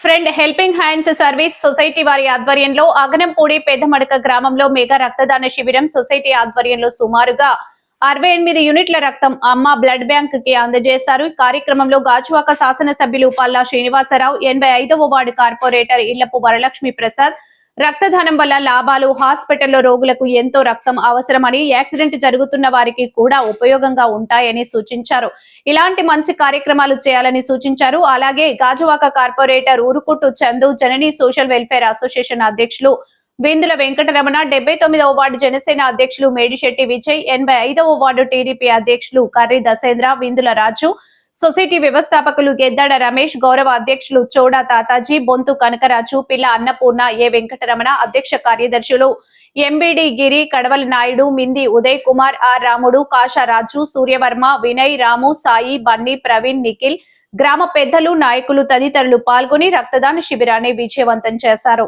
Friend helping hands service society వారి ఆధ్వర్యంలో అగనంపూడి పెద్దమడక గ్రామంలో మెగా రక్తదాన శిబిరం సొసైటీ ఆధ్వర్యంలో సుమారుగా అరవై ఎనిమిది యూనిట్ల రక్తం అమ్మ బ్లడ్ బ్యాంక్కి అందజేశారు. ఈ కార్యక్రమంలో గాజువాక శాసనసభ్యులు పల్లా శ్రీనివాసరావు ఎనభై ఐదవ వార్డు కార్పొరేటర్ ఇళ్ళపు వరలక్ష్మి ప్రసాద్ రక్తదానం వల్ల లాభాలు హాస్పిటల్లో రోగులకు ఎంతో రక్తం అవసరమని యాక్సిడెంట్ జరుగుతున్న వారికి కూడా ఉపయోగంగా ఉంటాయని సూచించారు. ఇలాంటి మంచి కార్యక్రమాలు చేయాలని సూచించారు. అలాగే Gajuwaka corporator Urukuttu Chandu Janani social welfare association అధ్యక్షులు విందుల వెంకటరమణ డెబ్బై తొమ్మిదవ వార్డు జనసేన అధ్యక్షులు మేడిశెట్టి విజయ్ ఎనభై ఐదవ వార్డు టీడీపీ అధ్యక్షులు కర్రి దసేంద్ర విందుల రాజు సొసైటీ వ్యవస్థాపకులు గెద్దాడ రమేష్ గౌరవ అధ్యక్షులు చోడా తాతాజీ బొంతు కనకరాజు పిల్ల అన్నపూర్ణ ఏ వెంకటరమణ అధ్యక్ష కార్యదర్శులు ఎంబిడి గిరి కడవల నాయుడు మింది ఉదయ్ కుమార్ ఆర్ రాముడు కాషారాజు సూర్యవర్మ వినయ్ రాము సాయి బన్నీ ప్రవీణ్ నిఖిల్ గ్రామ పెద్దలు నాయకులు తదితరులు పాల్గొని రక్తదాన శిబిరాన్ని విజయవంతం చేశారు.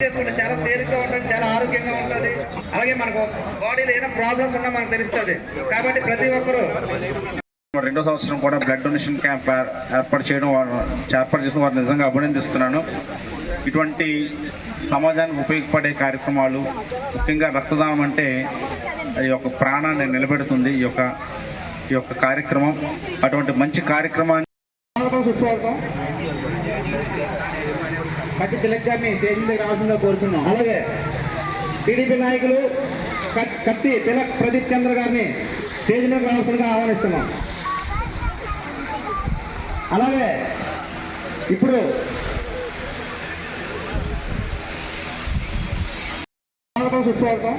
చేసుకుంటే చాలా తేలిగ్గా ఉంటుంది చాలా ఆరోగ్యంగా ఉంటుంది. అలాగే మనకు బాడీలో ఏమైనా ప్రాబ్లమ్స్ ఉన్నా మనకు తెలుస్తుంది. కాబట్టి ప్రతి ఒక్కరూ రెండో సంవత్సరం కూడా బ్లడ్ డొనేషన్ క్యాంప్ ఏర్పాటు చేయడం వారు ఏర్పాటు చేసిన వారిని నిజంగా అభినందిస్తున్నాను. ఇటువంటి సమాజానికి ఉపయోగపడే కార్యక్రమాలు ముఖ్యంగా రక్తదానం అంటే అది ఒక ప్రాణాన్ని నిలబెడుతుంది ఈ యొక్క ఈ యొక్క కార్యక్రమం. అటువంటి మంచి కార్యక్రమాన్ని స్వాగతం సుస్వాగతం. స్టేజ్ మీద రావాల్సిందిగా కోరుతున్నాం అలాగే టీడీపీ నాయకులు కత్తి తిలక్ ప్రదీప్ చంద్ర గారిని స్టేజ్ మీద రావాల్సిందిగా ఆహ్వానిస్తున్నాం. అలాగే ఇప్పుడు స్వాగతం సుస్వాగతం.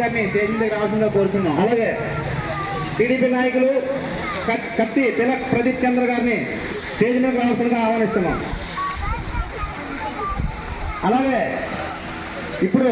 గారిని స్టేజ్ మీద రావాల్సిందిగా కోరుతున్నాం అలాగే టీడీపీ నాయకులు కత్తి తిలక్ ప్రదీప్ చంద్ర గారిని స్టేజ్ మీద రావాల్సిందిగా ఆహ్వానిస్తున్నాం. అలాగే ఇప్పుడు